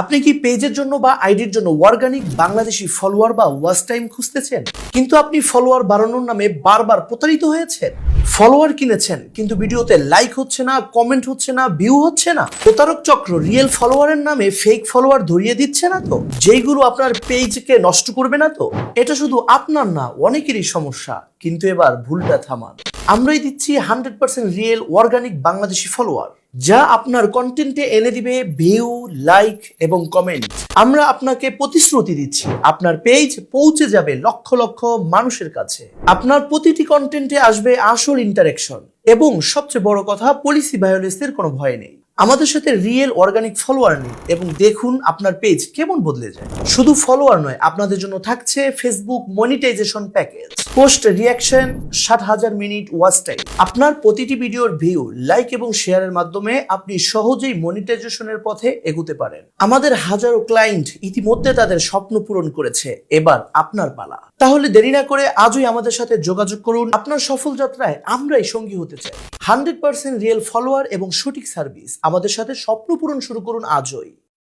আপনি কি পেজের জন্য বা আইডির জন্য অর্গানিক বাংলাদেশি ফলোয়ার বা ওয়াচ টাইম খুঁজতেছেন? কিন্তু আপনি ফলোয়ার বাড়ানোর নামে বারবার প্রতারিত হয়েছেন। ফলোয়ার কিনেছেন, কিন্তু ভিডিওতে লাইক হচ্ছে না কমেন্ট হচ্ছে না ভিউ হচ্ছে না। প্রতারক চক্র রিয়েল ফলোয়ারের নামে ফেক ফলোয়ার ধরিয়ে দিচ্ছে না তো? যেইগুলো আপনার পেজকে নষ্ট করবে না তো? এটা শুধু আপনার না, অনেকেরই সমস্যা। কিন্তু এবার ভুলটা থামান। আমরাই দিচ্ছি hundred percent real organic Bangladeshi follower যা আপনার কন্টেন্টে এনে দিবে ভিউ লাইক এবং কমেন্ট আমরা আপনাকে প্রতিশ্রুতি দিচ্ছি, আপনার পেজ পৌঁছে যাবে লক্ষ লক্ষ মানুষের কাছে। আপনার প্রতিটি কন্টেন্টে আসবে আসল ইন্টারেকশন এবং সবচেয়ে বড় কথা পলিসি ভায়োলেন্সের কোনো ভয় নেই। আমাদের সাথে রিয়েল অর্গানিক ফলোয়ার নিন এবং দেখুন আপনার পেজ কেমন বদলে যায়। শুধু ফলোয়ার নয়, আপনাদের জন্য থাকছে Facebook monetisation package post reaction ষাট হাজার মিনিট ওয়াচ টাইম আপনার প্রতিটি ভিডিওর ভিউ লাইক এবং শেয়ারের মাধ্যমে আপনি সহজেই মনিটাইজেশনের পথে এগুতে পারেন। আমাদের হাজারো ক্লায়েন্ট ইতিমধ্যে তাদের স্বপ্ন পূরণ করেছে, এবার আপনার পালা। তাহলে দেরি না করে আজই আমাদের সাথে যোগাযোগ করুন। আপনার সফল যাত্রায় আমরাই সঙ্গী হতে চাই। হান্ড্রেড পার্সেন্ট রিয়েল ফলোয়ার এবং সঠিক সার্ভিস। আমাদের সাথে স্বপ্ন পূরণ শুরু করুন আজই।